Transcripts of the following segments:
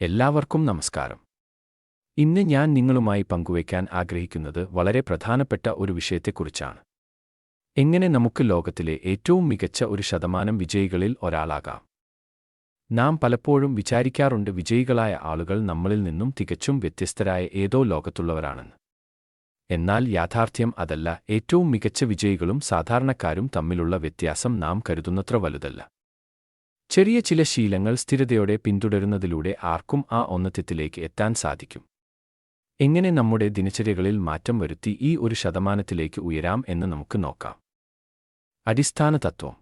എല്ലാവർക്കും നമസ്കാരം. ഇന്ന് ഞാൻ നിങ്ങളുമായി പങ്കുവയ്ക്കാൻ ആഗ്രഹിക്കുന്നത് വളരെ പ്രധാനപ്പെട്ട ഒരു വിഷയത്തെക്കുറിച്ചാണ്. എങ്ങനെ നമുക്ക് ലോകത്തിലെ ഏറ്റവും മികച്ച ഒരു ശതമാനം വിജയികളിൽ ഒരാളാകാം? നാം പലപ്പോഴും വിചാരിക്കാറുണ്ട് വിജയികളായ ആളുകൾ നമ്മളിൽ നിന്നും തികച്ചും വ്യത്യസ്തരായ ഏതോ ലോകത്തുള്ളവരാണെന്ന്. എന്നാൽ യാഥാർത്ഥ്യം അതല്ല ഏറ്റവും മികച്ച വിജയികളും സാധാരണക്കാരും തമ്മിലുള്ള വ്യത്യാസം നാം കരുതുന്നത്ര വലുതല്ല. ചെറിയ ചില ശീലങ്ങൾ സ്ഥിരതയോടെ പിന്തുടരുന്നതിലൂടെ ആർക്കും ആ ഒന്നത്യത്തിലേക്ക് എത്താൻ സാധിക്കും. എങ്ങനെ നമ്മുടെ ദിനചര്യകളിൽ മാറ്റം വരുത്തി ഈ ഒരു ശതമാനത്തിലേക്ക് ഉയരാം എന്ന് നമുക്ക് നോക്കാം. അടിസ്ഥാന തത്വം.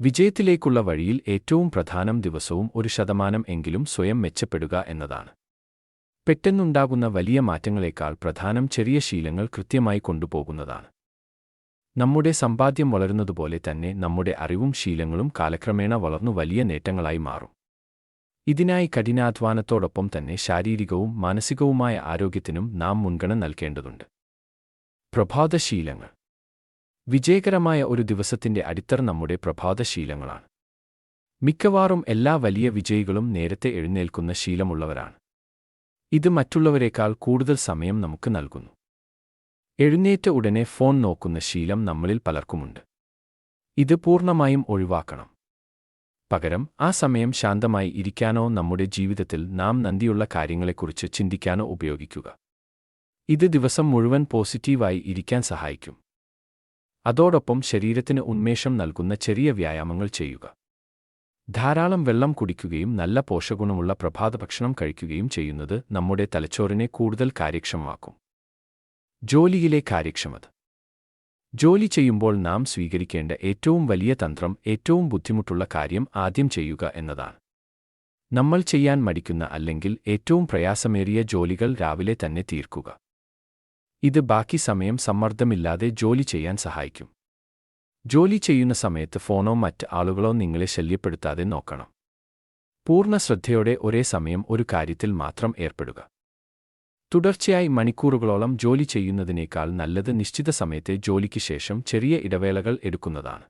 വിജയത്തിലേക്കുള്ള വഴിയിൽ ഏറ്റവും പ്രധാനം ദിവസവും ഒരു ശതമാനം എങ്കിലും സ്വയം മെച്ചപ്പെടുക എന്നതാണ്. പെട്ടെന്നുണ്ടാകുന്ന വലിയ മാറ്റങ്ങളെക്കാൾ പ്രധാനം ചെറിയ ശീലങ്ങൾ കൃത്യമായി കൊണ്ടുപോകുന്നതാണ്. നമ്മുടെ സമ്പാദ്യം വളരുന്നതുപോലെ തന്നെ നമ്മുടെ അറിവും ശീലങ്ങളും കാലക്രമേണ വളർന്നു വലിയ നേട്ടങ്ങളായി മാറും. ഇതിനായി കഠിനാധ്വാനത്തോടൊപ്പം തന്നെ ശാരീരികവും മാനസികവുമായ ആരോഗ്യത്തിനും നാം മുൻഗണന നൽകേണ്ടതുണ്ട്. പ്രഭാതശീലങ്ങൾ. വിജയകരമായ ഒരു ദിവസത്തിന്റെ അടിത്തറ നമ്മുടെ പ്രഭാതശീലങ്ങളാണ്. മിക്കവാറും എല്ലാ വലിയ വിജയികളും നേരത്തെ എഴുന്നേൽക്കുന്ന ശീലമുള്ളവരാണ്. ഇത് മറ്റുള്ളവരെക്കാൾ കൂടുതൽ സമയം നമുക്ക് നൽകുന്നു. എഴുന്നേറ്റ ഉടനെ ഫോൺ നോക്കുന്ന ശീലം നമ്മളിൽ പലർക്കുമുണ്ട്. ഇത് പൂർണമായും ഒഴിവാക്കണം. പകരം ആ സമയം ശാന്തമായി ഇരിക്കാനോ നമ്മുടെ ജീവിതത്തിൽ നാം നന്ദിയുള്ള കാര്യങ്ങളെക്കുറിച്ച് ചിന്തിക്കാനോ ഉപയോഗിക്കുക. ഇത് ദിവസം മുഴുവൻ പോസിറ്റീവായി ഇരിക്കാൻ സഹായിക്കും. അതോടൊപ്പം ശരീരത്തിന് ഉന്മേഷം നൽകുന്ന ചെറിയ വ്യായാമങ്ങൾ ചെയ്യുക. ധാരാളം വെള്ളം കുടിക്കുകയും നല്ല പോഷകഗുണമുള്ള പ്രഭാതഭക്ഷണം കഴിക്കുകയും ചെയ്യുന്നത് നമ്മുടെ തലച്ചോറിനെ കൂടുതൽ കാര്യക്ഷമമാക്കും. ജോലിയിലെ കാര്യക്ഷമത. ജോലി ചെയ്യുമ്പോൾ നാം സ്വീകരിക്കേണ്ട ഏറ്റവും വലിയ തന്ത്രം ഏറ്റവും ബുദ്ധിമുട്ടുള്ള കാര്യം ആദ്യം ചെയ്യുക എന്നതാണ്. നമ്മൾ ചെയ്യാൻ മടിക്കുന്ന അല്ലെങ്കിൽ ഏറ്റവും പ്രയാസമേറിയ ജോലികൾ രാവിലെ തന്നെ തീർക്കുക. ഇത് ബാക്കി സമയം സമ്മർദ്ദമില്ലാതെ ജോലി ചെയ്യാൻ സഹായിക്കും. ജോലി ചെയ്യുന്ന സമയത്ത് ഫോണോ മറ്റ് ആളുകളോ നിങ്ങളെ ശല്യപ്പെടുത്താതെ നോക്കണം. പൂർണ ശ്രദ്ധയോടെ ഒരേ സമയം ഒരു കാര്യത്തിൽ മാത്രം ഏർപ്പെടുക. തുടർച്ചയായി മണിക്കൂറുകളോളം ജോലി ചെയ്യുന്നതിനേക്കാൾ നല്ലത് നിശ്ചിത സമയത്തെ ജോലിക്ക് ശേഷം ചെറിയ ഇടവേളകൾ എടുക്കുന്നതാണ്.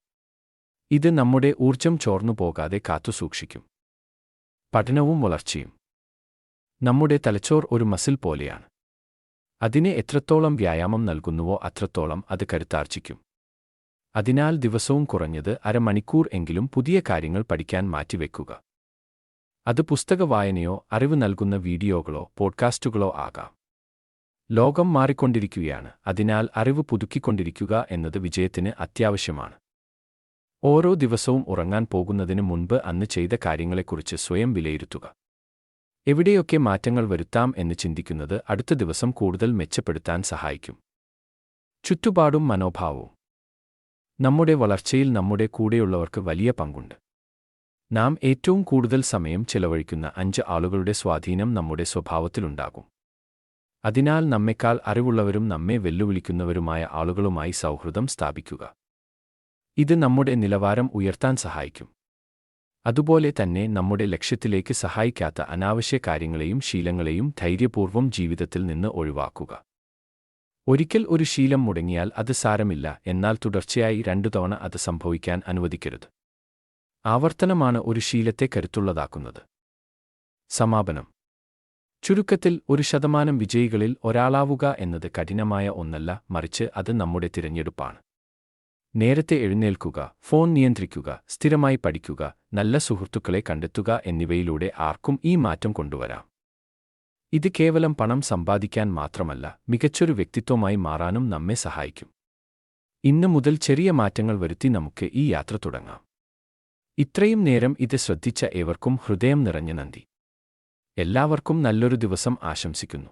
ഇത് നമ്മുടെ ഊർജം ചോർന്നു പോകാതെ കാത്തുസൂക്ഷിക്കും പഠനവും വളർച്ചയും. നമ്മുടെ തലച്ചോർ ഒരു മസിൽ പോലെയാണ്. അതിനെ എത്രത്തോളം വ്യായാമം നൽകുന്നുവോ അത്രത്തോളം അത് കരുത്താർജിക്കും. അതിനാൽ ദിവസവും കുറഞ്ഞത് അരമണിക്കൂർ എങ്കിലും പുതിയ കാര്യങ്ങൾ പഠിക്കാൻ മാറ്റിവെക്കുക. അത് പുസ്തക വായനയോ അറിവ് നൽകുന്ന വീഡിയോകളോ പോഡ്കാസ്റ്റുകളോ ആകാം. ലോകം മാറിക്കൊണ്ടിരിക്കുകയാണ് അതിനാൽ അറിവ് പുതുക്കിക്കൊണ്ടിരിക്കുക എന്നത് വിജയത്തിന് അത്യാവശ്യമാണ്. ഓരോ ദിവസവും ഉറങ്ങാൻ പോകുന്നതിന് മുൻപ് അന്ന് ചെയ്ത കാര്യങ്ങളെക്കുറിച്ച് സ്വയം വിലയിരുത്തുക. എവിടെയൊക്കെ മാറ്റങ്ങൾ വരുത്താം എന്ന് ചിന്തിക്കുന്നത് അടുത്ത ദിവസം കൂടുതൽ മെച്ചപ്പെടുത്താൻ സഹായിക്കും. ചുറ്റുപാടും മനോഭാവവും. നമ്മുടെ വളർച്ചയിൽ നമ്മുടെ കൂടെയുള്ളവർക്ക് വലിയ പങ്കുണ്ട്. നാം ഏറ്റവും കൂടുതൽ സമയം ചെലവഴിക്കുന്ന അഞ്ച് ആളുകളുടെ സ്വാധീനം നമ്മുടെ സ്വഭാവത്തിലുണ്ടാകും. അതിനാൽ നമ്മെക്കാൾ അറിവുള്ളവരും നമ്മെ വെല്ലുവിളിക്കുന്നവരുമായ ആളുകളുമായി സൗഹൃദം സ്ഥാപിക്കുക. ഇത് നമ്മുടെ നിലവാരം ഉയർത്താൻ സഹായിക്കും. അതുപോലെ തന്നെ നമ്മുടെ ലക്ഷ്യത്തിലേക്ക് സഹായിക്കാത്ത അനാവശ്യ കാര്യങ്ങളെയും ശീലങ്ങളെയും ധൈര്യപൂർവം ജീവിതത്തിൽ നിന്ന് ഒഴിവാക്കുക. ഒരിക്കൽ ഒരു ശീലം മുടങ്ങിയാൽ അത് സാരമില്ല എന്നാൽ തുടർച്ചയായി രണ്ടു തവണ അത് സംഭവിക്കാൻ അനുവദിക്കരുത്. ആവർത്തനമാണ് ഒരു ശീലത്തെ കരുത്തുള്ളതാക്കുന്നത്. സമാപനം. ചുരുക്കത്തിൽ ഒരു ശതമാനം വിജയികളിൽ ഒരാളാവുക എന്നത് കഠിനമായ ഒന്നല്ല മറിച്ച് അത് നമ്മുടെ തിരഞ്ഞെടുപ്പാണ്. നേരത്തെ എഴുന്നേൽക്കുക ഫോൺ നിയന്ത്രിക്കുക സ്ഥിരമായി പഠിക്കുക നല്ല സുഹൃത്തുക്കളെ കണ്ടെത്തുക എന്നിവയിലൂടെ ആർക്കും ഈ മാറ്റം കൊണ്ടുവരാം. ഇത് കേവലം പണം സമ്പാദിക്കാൻ മാത്രമല്ല മികച്ചൊരു വ്യക്തിത്വമായി മാറാനും നമ്മെ സഹായിക്കും. ഇന്നു മുതൽ ചെറിയ മാറ്റങ്ങൾ വരുത്തി നമുക്ക് ഈ യാത്ര തുടങ്ങാം. ഇത്രയും നേരം ഇത് ശ്രദ്ധിച്ച ഏവർക്കും ഹൃദയം നിറഞ്ഞ നന്ദി. എല്ലാവർക്കും നല്ലൊരു ദിവസം ആശംസിക്കുന്നു.